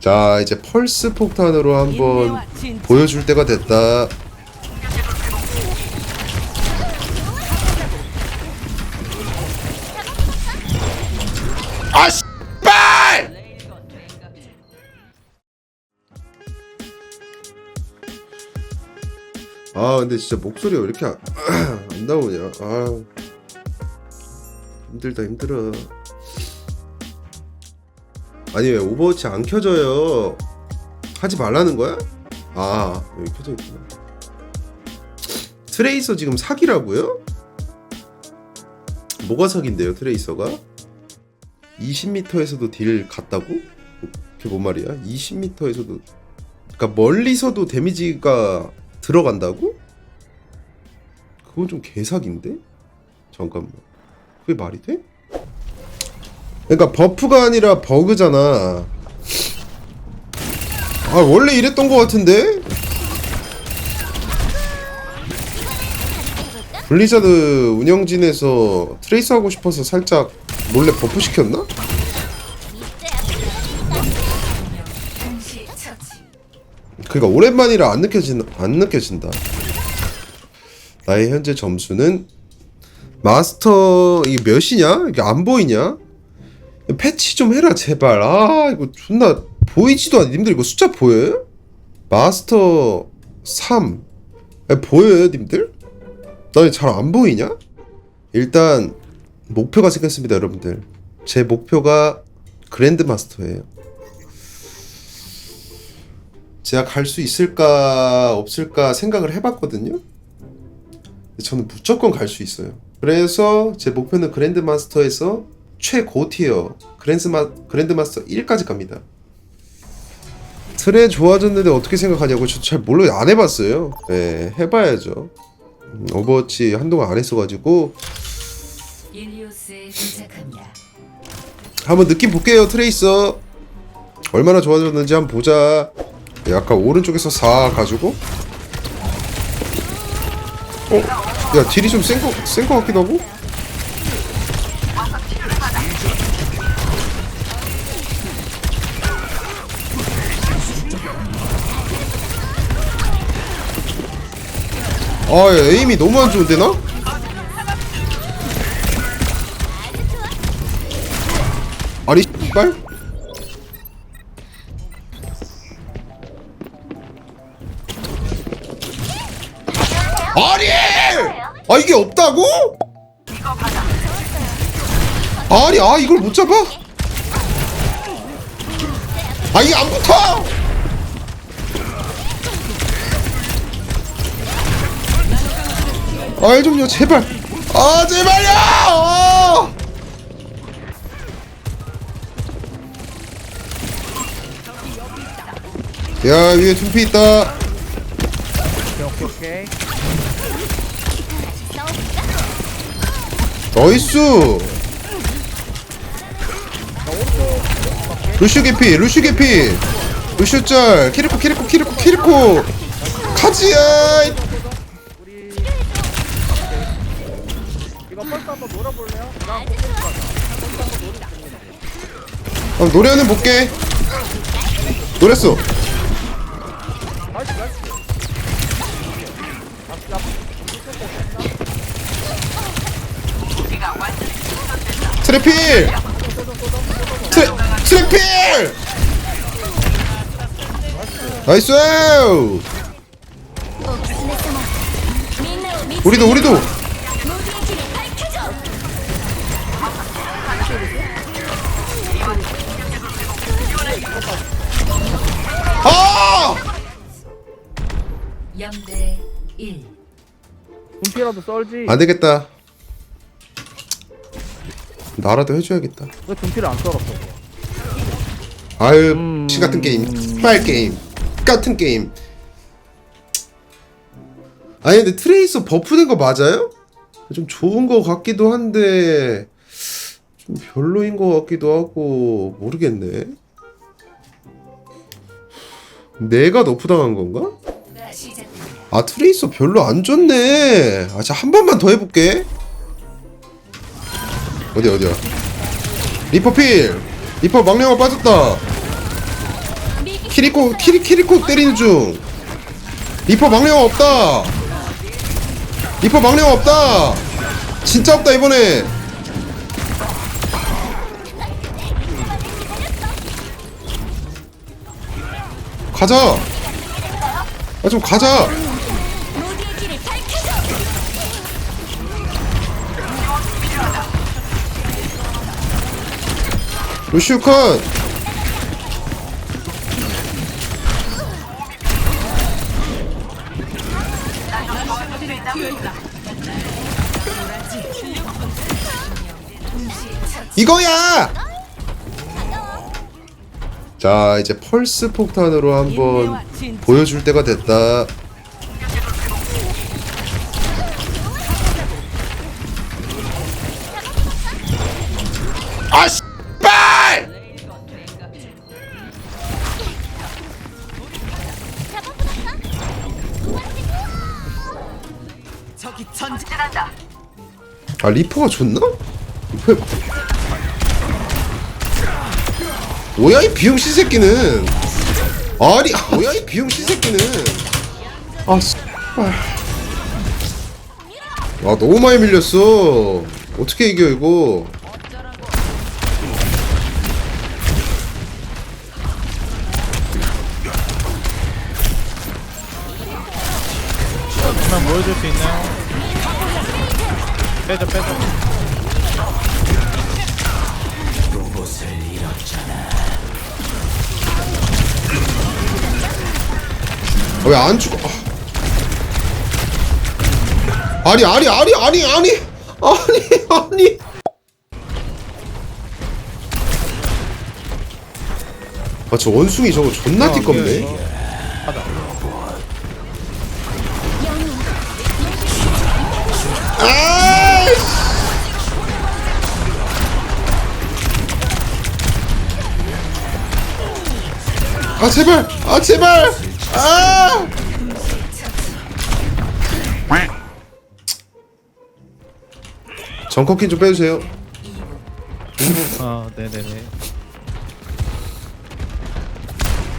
자 이제 펄스 폭탄으로 한번 보여줄 때가 됐다. 아 씨발! 아 근데 진짜 목소리가 왜 이렇게 안, 안 나오냐? 아 힘들다 힘들어 아니 왜 오버워치 안 켜져요 하지 말라는 거야? 아 여기 켜져 있구나 트레이서 지금 사기라고요? 뭐가 사기인데요 트레이서가? 20m에서도 딜 갔다고? 그게 뭔 말이야? 20m에서도 그러니까 멀리서도 데미지가 들어간다고? 그건 좀 개사기인데? 잠깐만 그게 말이 돼? 그러니까 버프가 아니라 버그잖아 아 원래 이랬던 것 같은데? 블리자드 운영진에서 트레이스 하고 싶어서 살짝 몰래 버프 시켰나? 그러니까 오랜만이라 안 느껴진 안 느껴진다. 나의 현재 점수는 마스터 이게 몇이냐? 이게 안 보이냐? 패치 좀 해라 제발. 아 이거 존나 보이지도 않아. 님들 이거 숫자 보여요? 마스터 3 아, 보여요, 님들? 나 잘 안 보이냐? 일단 목표가 생겼습니다, 여러분들. 제 목표가 그랜드 마스터예요. 제가 갈 수 있을까 없을까 생각을 해봤거든요. 저는 무조건 갈 수 있어요. 그래서 제 목표는 그랜드 마스터에서 최고 티어 그랜드 마 그랜드 마스터 1까지 갑니다. 트레 좋아졌는데 어떻게 생각하냐고 저잘 몰라요. 안 해봤어요. 네, 해봐야죠. 음, 오버워치 한동안 안 했어가지고. 한번 느낌 볼게요 트레이서 얼마나 좋아졌는지 한번 보자 약간 오른쪽에서 사 가지고 어? 야 딜이 좀 센 거 센 거 같기도 하고 아 야, 에임이 너무 안 좋은데 나? 아니 씨발 아니 아 이게 없다고? 아니 아 이걸 못 잡아? 아 이게 안 붙어? 아이 좀요. 제발. 아 제발요! 아! 야 위에 둠피 있다. 오케이 오케이 나이스! 루슈 개피 루슈 개피. 루슈 짤 키리코 키리코 키리코 키리코. 카지야 한번 놀아볼래요? 나 펄스 가자 아, 노래하는 볼게. 노랬어. 나이스 나이스. 아, 야, 트래필! 트래 트래필! 나이스! 우리도 우리도 0대 1. 분피라도 썰지 안 되겠다. 나라도 해줘야겠다. 왜 분피를 안 썰었어 아유, 음. 씨 같은 게임, 스파일 게임, 같은 게임. 아니 근데 트레이서 버프된 거 맞아요? 좀 좋은 거 같기도 한데 좀 별로인 거 같기도 하고 모르겠네. 내가 너프 당한 건가? 아 트레이서 별로 안 좋네. 아, 자 한 번만 더 해볼게. 어디 어디야? 리퍼 필. 리퍼 망령아 빠졌다. 키리코 키리 키리코 때리는 중 리퍼 망령 없다 리퍼 망령 없다 진짜 없다 이번에 가자 아 좀 가자 루시우 컷 이거야! 자 이제 펄스 폭탄으로 한번 보여줄 때가 됐다 아 리퍼가 좋나? 리퍼 뭐야 이 비용신 새끼는. 아니 뭐야 이 비용신 새끼는. 아 씨발 아 너무 많이 밀렸어. 어떻게 이겨 이거? 보여줄 수 있나요? 빼줘 빼줘. 왜 안 죽어. 아. 아니 아니 아니 아니 아니. 아니 아니. 아저 원숭이 저거 존나 띠껍네. 하자. 아 아 제발! 아 제발! 아! 정커킨 좀 빼주세요. 아 네네네.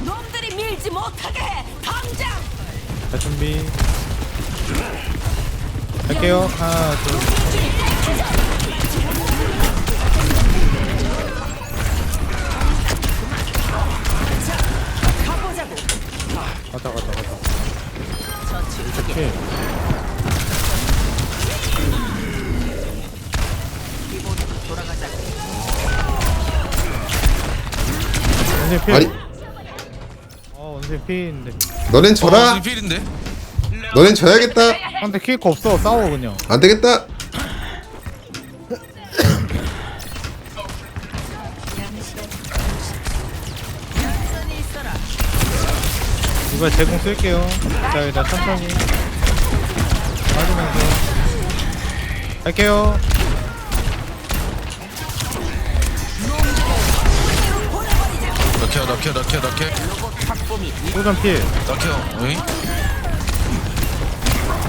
놈들이 밀지 못하게! 당장. 자 준비. 할게요. 하나 둘 가자 가자 가자 원숭이 필. 아니. 어 원숭이 필인데. 너넨 져라. 어, 필인데? 너넨 져야겠다. 상대 킬거 없어. 싸워 그냥. 안 되겠다 이거 제공 쓸게요 자 일단 천천히 맞으면서 할게요 넣혀 넣혀 넣혀 넣혀 소전 필 넣혀 어이?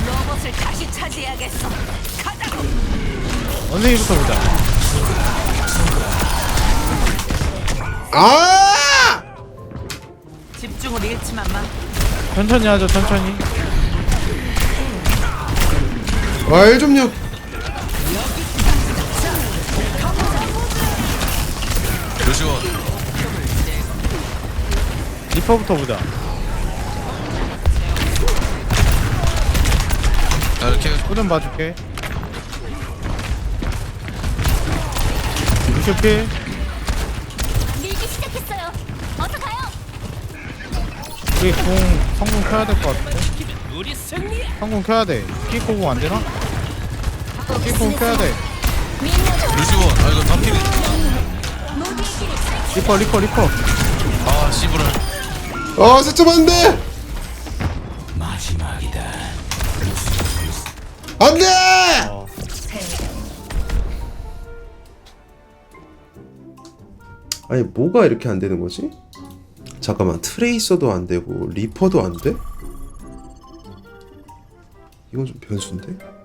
로봇을 다시 차지해야겠어. 가자. 원숭이부터 보자 아 집중을 잃지만만. 천천히 하죠 천천히. 말 좀요. 루시원 리퍼부터 보자. 자 이렇게 소전 봐줄게. 루시오 필 우리 궁 성공 켜야 될 것 같은데? 성공 켜야 돼. 궁 안되나? 키코 궁 켜야 돼. 루시원 아 이거 다 필이 리퍼 리퍼 리퍼. 아 씨부랄. 아 살짝 안돼! 안돼! 어. 아니 뭐가 이렇게 안 되는 거지? 잠깐만 트레이서도 안 되고 리퍼도 안 돼? 이건 좀 변수인데?